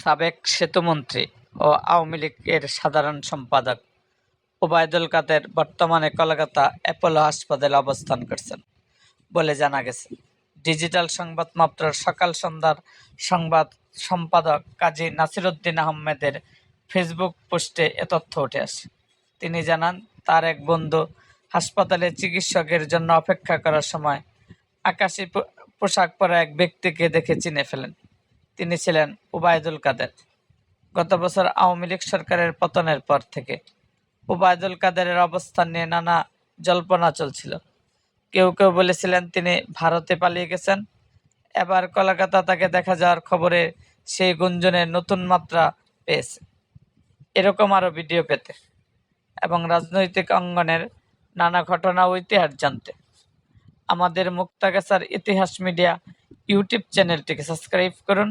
সাবেক সেতুমন্ত্রী ও আওয়ামী লীগের সাধারণ সম্পাদক ওবায়দুল কাদের বর্তমানে কলকাতা অ্যাপোলো হাসপাতালে অবস্থান করছেন বলে জানা গেছে। ডিজিটাল সংবাদ মাত্রার সকাল সন্ধ্যার সংবাদ সম্পাদক কাজী নাসিরুদ্দিন আহমেদের ফেসবুক পোস্টে এ তথ্য উঠে আসে। তিনি জানান, তার এক বন্ধু হাসপাতালে চিকিৎসকের জন্য অপেক্ষা করার সময় আকাশি পোশাক পরা এক ব্যক্তিকে দেখে চিনে ফেলেন। তিনি ছিলেন ওবায়দুল কাদের। গত বছর আওয়ামী লীগ সরকারের পতনের পর থেকে ওবায়দুল কাদেরের অবস্থান নিয়ে নানা জল্পনা চলছিল। কেউ কেউ বলেছিলেন তিনি ভারতে পালিয়ে গেছেন। এবার কলকাতা তাকে দেখা যাওয়ার খবরে সেই গুঞ্জনের নতুন মাত্রা পেয়েছে। এরকম আরও ভিডিও পেতে এবং রাজনৈতিক অঙ্গনের নানা ঘটনা ও ইতিহাস জানতে। আমাদের মুক্তাগাছার ইতিহাস মিডিয়া ইউটিউব চ্যানেলটিকে সাবস্ক্রাইব করুন।